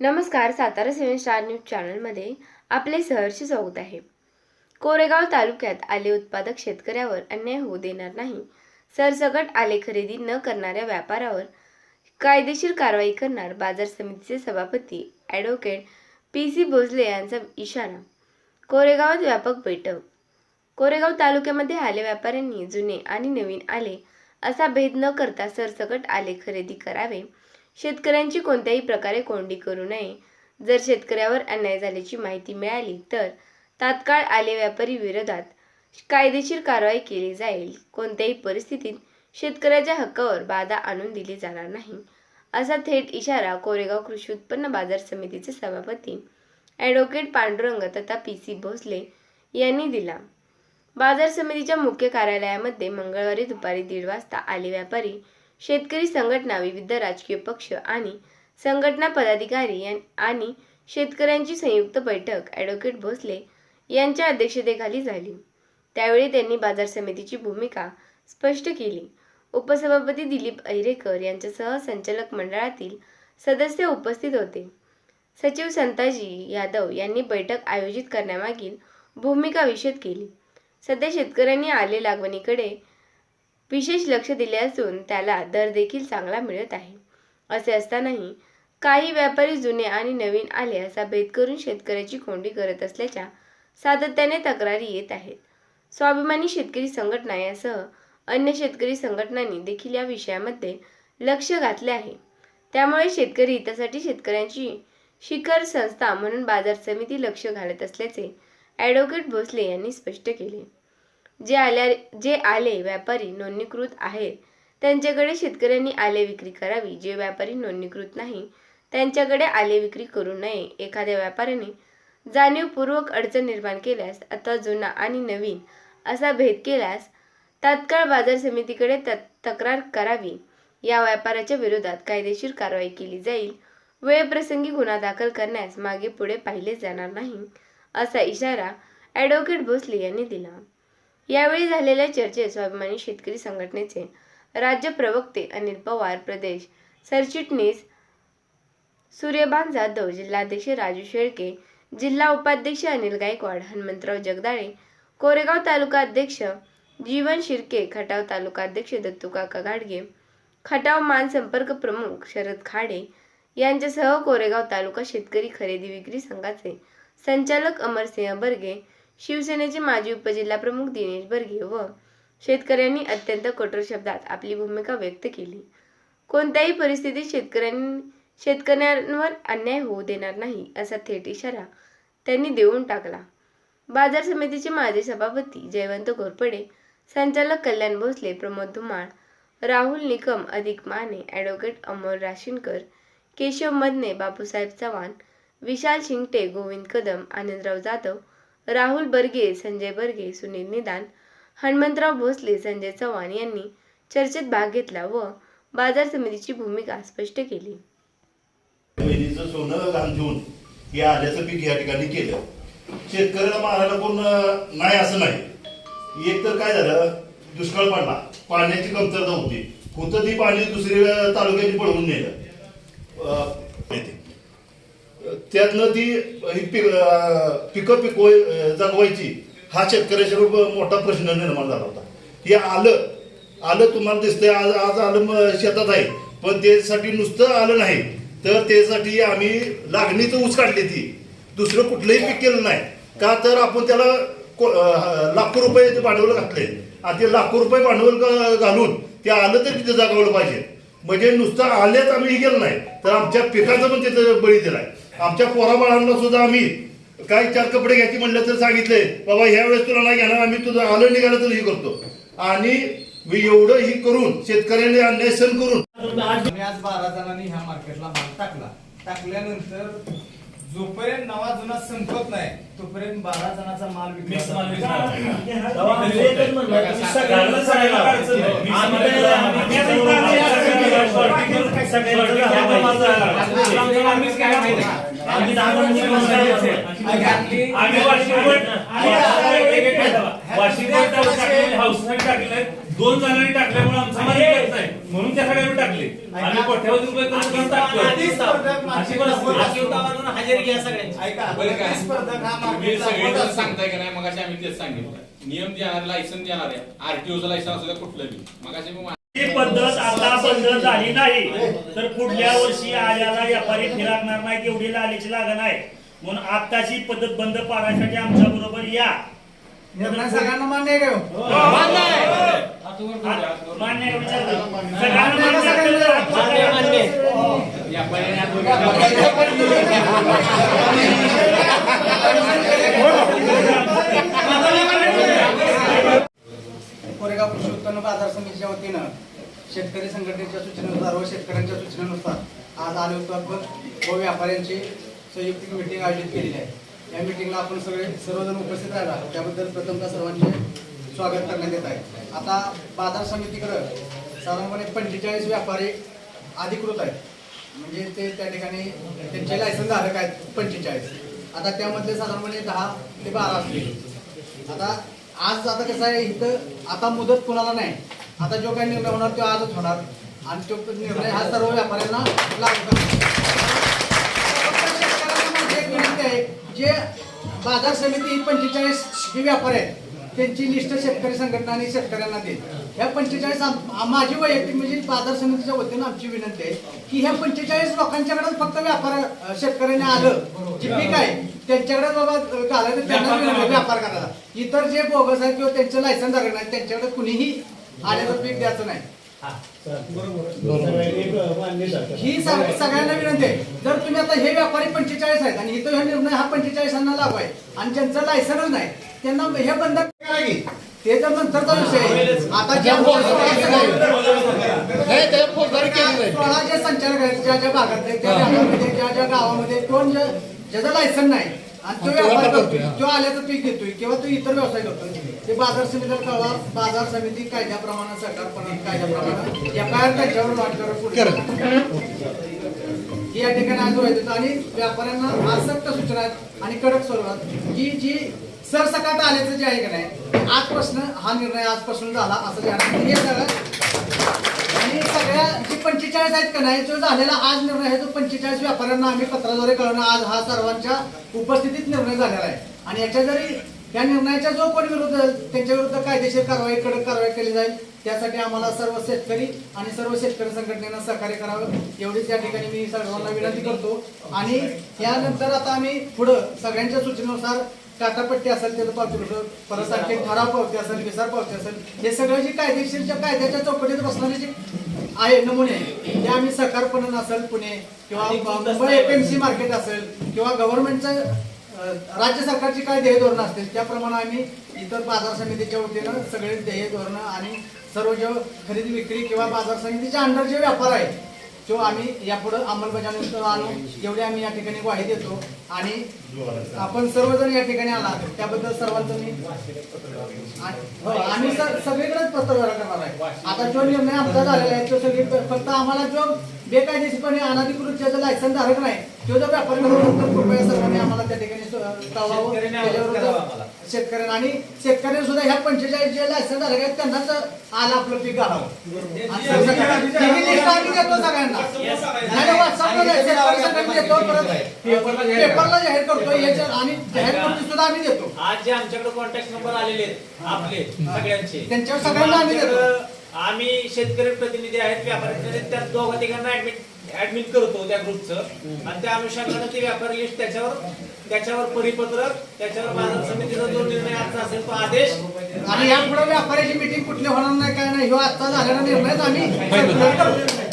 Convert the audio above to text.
नमस्कार सातारा सेवन star news चॅनलमध्ये आपले सहर्ष स्वागत आहे. कोरेगाव तालुक्यात आले उत्पादक शेतकऱ्यावर अन्याय होऊ देणार नाही. सरसकट आले खरेदी न करणाऱ्या व्यापारावर कायदेशीर कारवाई करणार बाजार समितीचे सभापती ॲडव्होकेट पी सी भोसले यांचा इशारा. कोरेगावात व्यापक बैठक. कोरेगाव तालुक्यामध्ये आले व्यापाऱ्यांनी जुने आणि नवीन आले असा भेद न करता सरसकट आले खरेदी करावे शेतकऱ्यांची कोणत्याही प्रकारे कोंडी करू नये. जर शेतकऱ्यावर अन्याय झाल्याची माहिती मिळाली तर तात्काळ आले व्यापारी विरोधात कायदेशीर कारवाई केली जाईल. कोणत्याही परिस्थितीत शेतकऱ्याच्या हक्कावर बाधा आणून दिली जाणार नाही. असा थेट इशारा कोरेगाव कृषी उत्पन्न बाजार समितीचे सभापती ॲडव्होकेट पांडुरंग तथा पी सी भोसले यांनी दिला. बाजार समितीच्या मुख्य कार्यालयामध्ये मंगळवारी दुपारी दीड वाजता आले व्यापारी शेतकरी संघटना विविध राजकीय पक्ष आणि संघटना पदाधिकारी आणि शेतकऱ्यांची संयुक्त बैठक ॲडव्होकेट भोसले यांच्या अध्यक्षतेखाली झाली. त्यावेळी त्यांनी बाजार समितीची भूमिका स्पष्ट केली. उपसभापती दिलीप ऐरेकर यांच्यासह संचालक मंडळातील सदस्य उपस्थित होते. सचिव संताजी यादव यांनी बैठक आयोजित करण्यामागील भूमिका विषद केली. सध्या शेतकऱ्यांनी आले लागवणीकडे विशेष लक्ष दिले असून त्याला दर देखील चांगला मिळत आहे. असे असतानाही काही व्यापारी जुने आणि नवीन आले असा भेद करून शेतकऱ्याची कोंडी करत असल्याच्या सातत्याने तक्रारी येत आहेत. स्वाभिमानी शेतकरी संघटना यासह अन्य शेतकरी संघटनांनी देखील या विषयामध्ये लक्ष घातले आहे. त्यामुळे शेतकरी हितासाठी शेतकऱ्यांची शिखर संस्था म्हणून बाजार समिती लक्ष घालत असल्याचे ॲडव्होकेट भोसले यांनी स्पष्ट केले. जे आल्या जे आले व्यापारी नोंदणीकृत आहेत त्यांच्याकडे शेतकऱ्यांनी आले विक्री करावी. जे व्यापारी नोंदणीकृत नाही त्यांच्याकडे आले विक्री करू नये. एखाद्या व्यापाऱ्याने जाणीवपूर्वक अडचण निर्माण केल्यास अथवा जुना आणि नवीन असा भेद केल्यास तात्काळ बाजार समितीकडे त तक्रार करावी. या व्यापाऱ्याच्या विरोधात कायदेशीर कारवाई केली जाईल. वेळप्रसंगी गुन्हा दाखल करण्यास मागे पुढे पाहिले जाणार नाही असा इशारा ॲडव्होकेट भोसले यांनी दिला. यावेळी झालेल्या चर्चेत स्वाभिमानी शेतकरी संघटनेचे राज्य प्रवक्ते अनिल पवार प्रदेश सरचिटणीस सूर्यबान जाधव जिल्हाध्यक्ष राजू शेळके जिल्हा उपाध्यक्ष अनिल गायकवाड हनुमंतराव जगदाळे कोरेगाव तालुका अध्यक्ष जीवन शिर्के खटाव तालुका अध्यक्ष दत्तूकाका गाडगे खटाव मान संपर्क प्रमुख शरद खाडे यांच्यासह कोरेगाव तालुका शेतकरी खरेदी विक्री संघाचे संचालक अमरसिंह बर्गे शिवसेनेचे माजी उपजिल्हाप्रमुख दिनेश बर्गे व शेतकऱ्यांनी अत्यंत कठोर शब्दात आपली भूमिका व्यक्त केली. कोणत्याही परिस्थितीत शेतकऱ्यांनी शेतकऱ्यांवर अन्याय होऊ देणार नाही असा थेट इशारा त्यांनी देऊन टाकला. बाजार समितीचे माजी सभापती जयवंत घोरपडे संचालक कल्याण भोसले प्रमोद धुमाळ राहुल निकम अधिक माने ॲडव्होकेट अमोल राशीनकर केशव मदने बापूसाहेब चव्हाण विशाल शिंगटे गोविंद कदम आनंदराव जाधव राहुल बर्गे संजय बर्गे सुनील निदान हनुमंतराव भोसले संजय चव्हाण यांनी चर्चेत भाग घेतला व बाजार समितीची भूमिका स्पष्ट केली. सोनं घाण ठेवून हे आल्याचं पीक या ठिकाणी केलं. शेतकऱ्याला मारायला कोण नाही असं नाही. एक तर काय झालं दुष्काळ पडला. पाण्याची कमतरता होती. होतं ती पाणी दुसऱ्या तालुक्याने पळवून नेलं? त्यातनं ती ही पिकं पिकव जगवायची. हा शेतकऱ्याच्या मोठा प्रश्न निर्माण झाला होता. हे आलं आलं तुम्हाला दिसतंय आज आज आलं शेतात आहे. पण त्यासाठी नुसतं आलं नाही. तर त्यासाठी आम्ही लागणीचं ऊस काढली ती. दुसरं कुठलंही पीक केलं नाही. का तर आपण त्याला को- लाखो रुपये भांडवल घातले. आणि ते लाखो रुपये भांडवल घालून ते आलं तर तिथे जगवलं पाहिजे. म्हणजे नुसतं आल्याच आम्ही हे केलं नाही. तर आमच्या पिकाचं पण तिथं बळी दिलाय. आमच्या पोराबाळांना सुद्धा आम्ही काय चार कपडे घ्यायचे म्हणलं तर सांगितले बाबा ह्या वेळेस तुला नाही घेणार आम्ही तुझं आलं निघालं तर हे करतो. आणि मी एवढं ही करून शेतकऱ्यांनी अन्याय सहन करून आज बारा जणांनी ह्या मार्केटला माल टाकला. टाकल्यानंतर जोपर्यंत नवा जुना संपत नाही तोपर्यंत बारा जणांचा माल विकला मिक्स माल. विकला सगळ्यांना सगळ्यांना सगळ्यांना सगळ्यांना सगळ्यांना सगळ्यांना. दोन जणांनी टाकल्यामुळे आमचं म्हणून त्यासाठी आम्ही टाकले अशी अशी असतो. उतावळून हजेरी घ्या सगळ्यांची. सांगताय का नाही? मगाशी आम्ही तेच सांगितलं. नियम देणार लायसन देणार आहे. आरटीओचं लायसन असू द्या कुठलं बी. मग ही पद्धत आता बंद झाली नाही तर पुढल्या वर्षी आल्याला व्यापारी फिरकणार नाही तेवढी लालीची लागण आहे म्हणून आताची पद्धत बंद पाडण्यासाठी आमच्या बरोबर या सगळ्यांना मान्य आहे का हो? मान्य आहे विचारलं? सगळ्यांना मान्य. व्यापाऱ्याने आत कोरेगाव कृषी उत्पन्न बाजार समितीच्या वतीनं शेतकरी संघटनेच्या सूचनेनुसार व शेतकऱ्यांच्या सूचनेनुसार आज आले उत्पादक व व्यापाऱ्यांची संयुक्त मिटिंग आयोजित केलेली आहे. या मिटिंगला आपण सगळे सर्वजण उपस्थित राहिला त्याबद्दल प्रथमतः सर्वांचे स्वागत करण्यात येत आहे. आता बाजार समितीकडं साधारणपणे पंचेचाळीस व्यापारी अधिकृत आहेत. म्हणजे ते त्या ठिकाणी त्यांचे लायसन धारक आहेत पंचेचाळीस. आता त्यामधले साधारणपणे दहा ते बारा असतील. आता आज आता कसं आहे इथं आता मुदत कोणाला नाही. आता जो काही निर्णय होणार तो आजच होणार. आणि तो निर्णय हा सर्व व्यापाऱ्यांना लागू करणार. आहे जे बाजार समिती ही पंचेचाळीस जे व्यापारी आहेत त्यांची लिस्ट शेतकरी संघटना आणि शेतकऱ्यांना देईल. ह्या पंचेचाळीस माझी वैयक्तिक म्हणजे बाजार समितीच्या वतीनं आमची विनंती आहे की ह्या पंचेचाळीस लोकांच्याकडे फक्त व्यापार शेतकऱ्यांनी आलं जे पीक आहे त्यांच्याकडे बाबा घालायचं त्यांना व्यापार करायला. इतर जे बोगस आहेत किंवा त्यांचं लायसन झालं नाही त्यांच्याकडे कुणीही आल्याचं पीक द्यायचं नाही. ही सग- सगळ्यांना विनंती आहे. जर तुम्ही आता हे व्यापारी पंचेचाळीस आहेत आणि इथं हे निर्णय हा पंचेचाळीसांना लागू आहे आणि ज्यांचं लायसनच नाही त्यांना हे बंद करा की. ते तर नंतरचा विषय आहे. आता ज्या सोळा जे संचालक आहेत ज्या ज्या भागामध्ये ज्या ज्या गावामध्ये कोण ज्या- ज्याचं लायसन नाही आणि तो व्यापार करतोय तो आल्याचं पीक घेतोय किंवा तो इतर व्यवसाय करतोय. ते बाजार समितीला कळवा बाजार समिती कायद्याप्रमाणे सरकारपणे कायद्याप्रमाणे आर त्याच्यावर वाटकर ही या ठिकाणी आज व्हायचं आणि व्यापाऱ्यांना आसक्त सूचना आहेत आणि कडक स्वरूपात की जी सरसकाट आल्याचं जे आहे का नाही आजपासून हा निर्णय आजपासून झाला असं जे हे सगळं सगळ्या जी पंचेचाळीस आहेत का नाही जो झालेला आज निर्णय आहे तो पंचेचाळीस व्यापाऱ्यांना आम्ही पत्राद्वारे कळवणं आज हा सर्वांच्या उपस्थितीत निर्णय झालेला आहे. आणि याच्या जरी या निर्णयाच्या जो कोणी विरुद्ध त्यांच्या विरुद्ध कायदेशीर कारवाई कडक कारवाई केली जाईल त्यासाठी आम्हाला सर्व शेतकरी आणि सर्व शेतकरी संघटनेनं सहकार्य करावं. एवढीच या ठिकाणी मी सर्वांना विनंती करतो. आणि यानंतर आता आम्ही पुढं सगळ्यांच्या सूचनेनुसार टाटापट्टी असेल त्याला पावती रुपये परत आणखी ठराव पावती असेल विसार पावती असेल हे सगळं जे कायदेशीरच्या कायद्याच्या चौकटीत बसणारे जे आहे नमुने ते आम्ही सहकारपणन असेल पुणे किंवा मुंबई एपीएमसी मार्केट असेल किंवा गव्हर्नमेंटचं राज्य सरकारची काय ध्येय धोरणं असतील त्याप्रमाणे आम्ही इतर बाजार समितीच्या वतीनं सगळे ध्येय धोरणं आणि सर्व जे खरेदी विक्री किंवा बाजार समितीच्या अंडर जे व्यापार आहे तो आम्ही यापुढे अंमलबजावणी आणू एवढी आम्ही या ठिकाणी ग्वाही देतो आणि आपण सर्वजण या ठिकाणी आला त्याबद्दल सर्वांचं मी हो, आम्ही सगळीकडेच पत्रव्यवहार करणार आहे. आता जो निर्णय आमचा झालेला आहे तो सगळी फक्त आम्हाला जो बेकायदेशीरपणे अनधिकृत ज्याचं लायसन धारक नाही तो जर व्यापारी कृपया सर्वांनी आम्हाला त्या ठिकाणी शेतकऱ्यांनी आणि शेतकऱ्यांनी सुद्धा ह्या पंचेचाळीस जे लायसन धारक आहेत त्यांनाच आलं आपलं पीक घालावं आणि सगळ्यांना- लिस्ट आम्ही देतो सगळ्यांना नाही, व्हॉट्सअपला नाही, शेतकरी संघटना देतो परत. पेपरला जाहीर करतो. आणि जाहीर करतो सुद्धा आम्ही देतो. आज जे आमच्याकडे कॉन्टॅक्ट नंबर आलेले आहेत आपले सगळ्यांचे. त्यांच्यावर सगळ्यांना आम्ही देतो. आम्ही शेतकरी प्रतिनिधी आहेत व्यापारी प्रतिनिधी त्या दोघा तिघांना ऍडमिट ऍडमिट करतो त्या ग्रुपचं आणि त्या अनुषंगाने ते व्यापारी लिस्ट त्याच्यावर त्याच्यावर परिपत्रक त्याच्यावर बाजार समितीचा जो निर्णय आजचा असेल तो आदेश. आणि यापुढे व्यापाऱ्याची मिटिंग कुठली होणार नाही काय नाही ह्यो आजचा झालेला निर्णयच आम्ही.